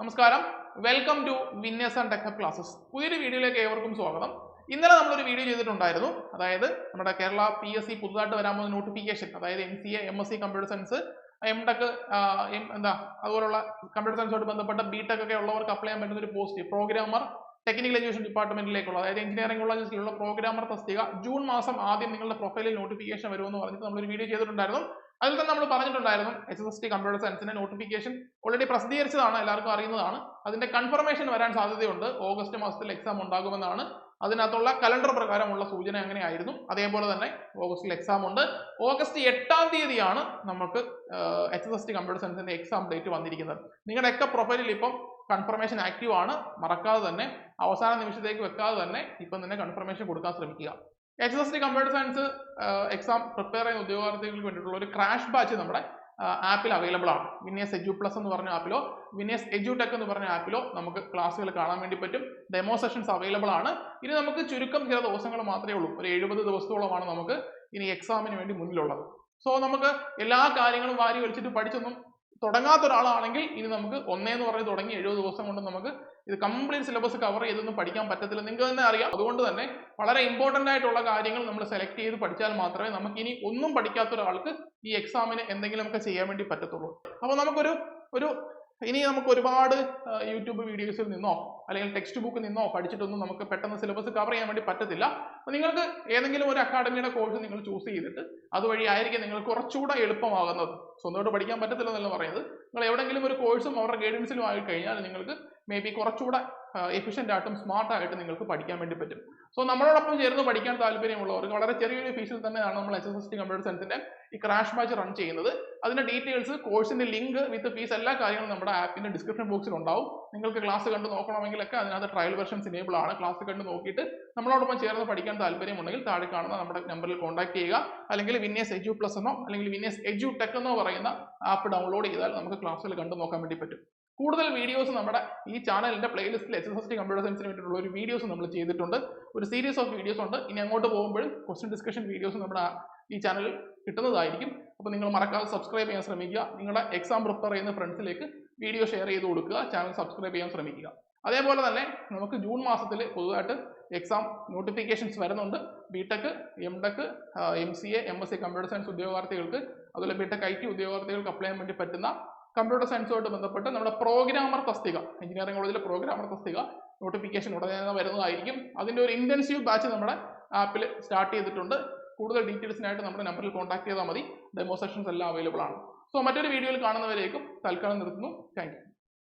നമസ്കാരം. Welcome to winners and tech classes പുതിയൊരു വീഡിയോയിലേക്ക് ഏവർക്കും സ്വാഗതം. ഇന്നലെ നമ്മളൊരു വീഡിയോ ചെയ്തിട്ടുണ്ടായിരുന്നു. അതായത് നമ്മുടെ കേരള പി എസ് സി പുതുതായിട്ട് വരാൻ പോകുന്ന നോട്ടിഫിക്കേഷൻ അതായത് M C A M S C computer science M tech എന്താ അതുപോലുള്ള കമ്പ്യൂട്ടർ സയൻസുമായിട്ട് ബന്ധപ്പെട്ട ബി ടെക് ഒക്കെ ഉള്ളവർക്ക് അപ്ലൈ ചെയ്യാൻ പറ്റുന്ന ഒരു പോസ്റ്റ് പ്രോഗ്രാമർ ടെക്നിക്കൽ എഡ്യൂക്കേഷൻ ഡിപ്പാർട്ട്മെന്റിലേക്കുള്ള അതായത് എഞ്ചിനീയറിംഗ് കോളേജിലുള്ള പ്രോഗ്രാമർ തസ്തിക ജൂൺ മാസം ആദ്യം നിങ്ങളുടെ പ്രൊഫൈലിൽ നോട്ടിഫിക്കേഷൻ വരുമെന്ന് പറഞ്ഞിട്ട് നമ്മളൊരു വീഡിയോ ചെയ്തിട്ടുണ്ടായിരുന്നു. അതിൽ തന്നെ നമ്മൾ പറഞ്ഞിട്ടുണ്ടായിരുന്നു എച്ച് എസ് ടി കമ്പ്യൂട്ടർ സയൻസിന്റെ നോട്ടിഫിക്കേഷൻ ഓൾറെഡി പ്രസിദ്ധീകരിച്ചതാണ് എല്ലാവർക്കും അറിയുന്നതാണ്. അതിന്റെ കൺഫർമേഷൻ വരാൻ സാധ്യതയുണ്ട്. ഓഗസ്റ്റ് മാസത്തിൽ എക്സാം ഉണ്ടാകുമെന്നാണ്. അതിനകത്തുള്ള കലണ്ടർ പ്രകാരമുള്ള സൂചന അങ്ങനെയായിരുന്നു. അതേപോലെ തന്നെ ഓഗസ്റ്റിൽ എക്സാം ഉണ്ട്. ഓഗസ്റ്റ് എട്ടാം തീയതിയാണ് നമുക്ക് എച്ച് എസ് ടി കമ്പ്യൂട്ടർ സയൻസിന്റെ എക്സാം ഡേറ്റ് വന്നിരിക്കുന്നത്. നിങ്ങളുടെയൊക്കെ പ്രൊഫൈലിൽ ഇപ്പം കൺഫർമേഷൻ ആക്റ്റീവ് ആണ്. മറക്കാതെ തന്നെ അവസാന നിമിഷത്തേക്ക് വെക്കാതെ തന്നെ ഇപ്പം തന്നെ കൺഫർമേഷൻ കൊടുക്കാൻ ശ്രമിക്കുക. H S T computer science exam prepare ചെയ്യുന്ന ഉദ്യോഗാർത്ഥികൾക്ക് വേണ്ടിയിട്ടുള്ള ഒരു ക്രാഷ് ബാച്ച് നമ്മുടെ ആപ്പിൽ അവൈലബിൾ ആണ്. വിനേസ് എജു പ്ലസ് എന്ന് പറഞ്ഞ ആപ്പിലോ വിനേസ് എജു ടെക് എന്ന് പറഞ്ഞ ആപ്പിലോ നമുക്ക് ക്ലാസ്സുകൾ കാണാൻ വേണ്ടി പറ്റും. ഡെമോ സെഷൻസ് അവൈലബിൾ ആണ്. ഇനി നമുക്ക് ചുരുക്കം ചില ദിവസങ്ങൾ മാത്രമേ ഉള്ളൂ. ഒരു എഴുപത് ദിവസത്തോളമാണ് നമുക്ക് ഇനി എക്സാമിന് വേണ്ടി മുന്നിലുള്ളത്. സോ നമുക്ക് എല്ലാ കാര്യങ്ങളും വാരി വലിച്ചിട്ട് പഠിച്ചൊന്നും തുടങ്ങാത്ത ഒരാളാണെങ്കിൽ ഇനി നമുക്ക് ഒന്നേ എന്ന് പറഞ്ഞ് തുടങ്ങി എഴുപത് ദിവസം കൊണ്ട് നമുക്ക് ഇത് കംപ്ലീറ്റ് സിലബസ് കവർ ചെയ്തൊന്നും പഠിക്കാൻ പറ്റത്തില്ല. നിങ്ങൾക്ക് തന്നെ അറിയാം. അതുകൊണ്ട് തന്നെ വളരെ ഇമ്പോർട്ടന്റ് ആയിട്ടുള്ള കാര്യങ്ങൾ നമ്മൾ സെലക്ട് ചെയ്ത് പഠിച്ചാൽ മാത്രമേ നമുക്ക് ഇനി ഒന്നും പഠിക്കാത്ത ഒരാൾക്ക് ഈ എക്സാമിന് എന്തെങ്കിലും ഒക്കെ ചെയ്യാൻ വേണ്ടി പറ്റത്തുള്ളൂ. അപ്പോൾ നമുക്കൊരു ഒരു ഇനി നമുക്ക് ഒരുപാട് യൂട്യൂബ് വീഡിയോസിൽ നിന്നോ അല്ലെങ്കിൽ ടെക്സ്റ്റ് ബുക്കിൽ നിന്നോ പഠിച്ചിട്ടൊന്നും നമുക്ക് പെട്ടെന്ന് സിലബസ് കവർ ചെയ്യാൻ വേണ്ടി പറ്റത്തില്ല. അപ്പോൾ നിങ്ങൾക്ക് ഏതെങ്കിലും ഒരു അക്കാഡമിയുടെ കോഴ്സ് നിങ്ങൾ ചൂസ് ചെയ്തിട്ട് അതുവഴി ആയിരിക്കും നിങ്ങൾ കുറച്ചുകൂടെ എളുപ്പമാകുന്നത്. സ്വന്തമായിട്ട് പഠിക്കാൻ പറ്റത്തില്ലെന്നല്ല പറയുന്നത്. നിങ്ങൾ എവിടെയെങ്കിലും ഒരു കോഴ്സും അവരുടെ ഗൈഡൻസിലും ആയി കഴിഞ്ഞാൽ നിങ്ങൾക്ക് മേ ബി കുറച്ചുകൂടെ എഫിഷ്യന്റ് ആയിട്ടും സ്മാർട്ട് ആയിട്ട് നിങ്ങൾക്ക് പഠിക്കാൻ വേണ്ടി പറ്റും. സോ നമ്മളോടൊപ്പം ചേർന്ന് പഠിക്കാൻ താല്പര്യമുള്ളവർക്ക് വളരെ ചെറിയൊരു ഫീസിൽ തന്നെയാണ് നമ്മൾ S S S T computer സയൻസിന്റെ ഈ ക്രാഷ് ബാച്ച് റൺ ചെയ്യുന്നത്. അതിന്റെ ഡീറ്റെയിൽസ് കോഴ്സിന്റെ ലിങ്ക് വിത്ത് ഫീസ് എല്ലാ കാര്യങ്ങളും നമ്മുടെ ആപ്പിന്റെ ഡിസ്ക്രിപ്ഷൻ ബോക്സിൽ ഉണ്ടാവും. നിങ്ങൾക്ക് ക്ലാസ് കണ്ട് നോക്കണമെങ്കിലൊക്കെ അതിനകത്ത് ട്രയൽ വെർഷൻസ് ഇനേബിൾ ആണ്. ക്ലാസ് കണ്ട് നോക്കിയിട്ട് നമ്മളോടൊപ്പം ചേർന്ന് പഠിക്കാൻ താല്പര്യമുണ്ടെങ്കിൽ താഴെ കാണുന്ന നമ്മുടെ നമ്പറിൽ കോൺടാക്ട് ചെയ്യുക. അല്ലെങ്കിൽ വിന്നേസ് എജു പ്ലസ് എന്നോ അല്ലെങ്കിൽ വിന്നേസ് എജു ടെക് എന്നോ പറയുന്ന ആപ്പ് ഡൗൺലോഡ് ചെയ്താൽ നമുക്ക് ക്ലാസ്സുകൾ കണ്ടു നോക്കാൻ വേണ്ടി പറ്റും. കൂടുതൽ വീഡിയോസ് നമ്മുടെ ഈ ചാനലിന്റെ പ്ലേലിസ്റ്റിൽ H S S T computer സയൻസിന് വേണ്ടിയിട്ടുള്ള ഒരു വീഡിയോസ് നമ്മൾ ചെയ്തിട്ടുണ്ട്. ഒരു സീരീസ് ഓഫ് വീഡിയോസ് ഉണ്ട്. ഇനി അങ്ങോട്ട് പോകുമ്പോൾ ക്വസ്റ്റ്യൻ ഡിസ്കഷൻ വീഡിയോസ് നമ്മുടെ ഈ ചാനലിൽ കിട്ടുന്നതായിരിക്കും. അപ്പോൾ നിങ്ങൾ മറക്കാതെ സബ്സ്ക്രൈബ് ചെയ്യാൻ ശ്രമിക്കുക. നിങ്ങളുടെ എക്സാം പ്രിപ്പയർ ചെയ്യുന്ന ഫ്രണ്ട്സിലേക്ക് വീഡിയോ ഷെയർ ചെയ്ത് കൊടുക്കുക. ചാനൽ സബ്സ്ക്രൈബ് ചെയ്യാൻ ശ്രമിക്കുക. അതേപോലെ തന്നെ നമുക്ക് ജൂൺ മാസത്തിൽ പൊതുവായിട്ട് എക്സാം നോട്ടിഫിക്കേഷൻസ് വരുന്നുണ്ട്. B tech M tech M C A M S C computer science ഉദ്യോഗാർത്ഥികൾക്ക് അതുപോലെ ബിടെക് ഐ ടി ഉദ്യോഗാർത്ഥികൾക്ക് അപ്ലൈ ചെയ്യാൻ വേണ്ടി പറ്റുന്ന കമ്പ്യൂട്ടർ സയൻസുമായിട്ട് ബന്ധപ്പെട്ട് നമ്മുടെ പ്രോഗ്രാമർ തസ്തിക എഞ്ചിനീയറിംഗ് കോളേജിലെ പ്രോഗ്രാമർ തസ്തിക നോട്ടിഫിക്കേഷൻ ഉടനെ തന്നെ വരുന്നതായിരിക്കും. അതിന്റെ ഒരു ഇന്റൻസീവ് ബാച്ച് നമ്മുടെ ആപ്പിൽ സ്റ്റാർട്ട് ചെയ്തിട്ടുണ്ട്. കൂടുതൽ ഡീറ്റെയിൽസിനായിട്ട് നമ്മുടെ നമ്പറിൽ കോൺടാക്ട് ചെയ്താൽ മതി. ഡെമോ സെഷൻസ് എല്ലാം അവൈലബിൾ ആണ്. സോ മറ്റൊരു വീഡിയോയിൽ കാണുന്നവരേക്കും തൽക്കാലം നിർത്തുന്നു. താങ്ക്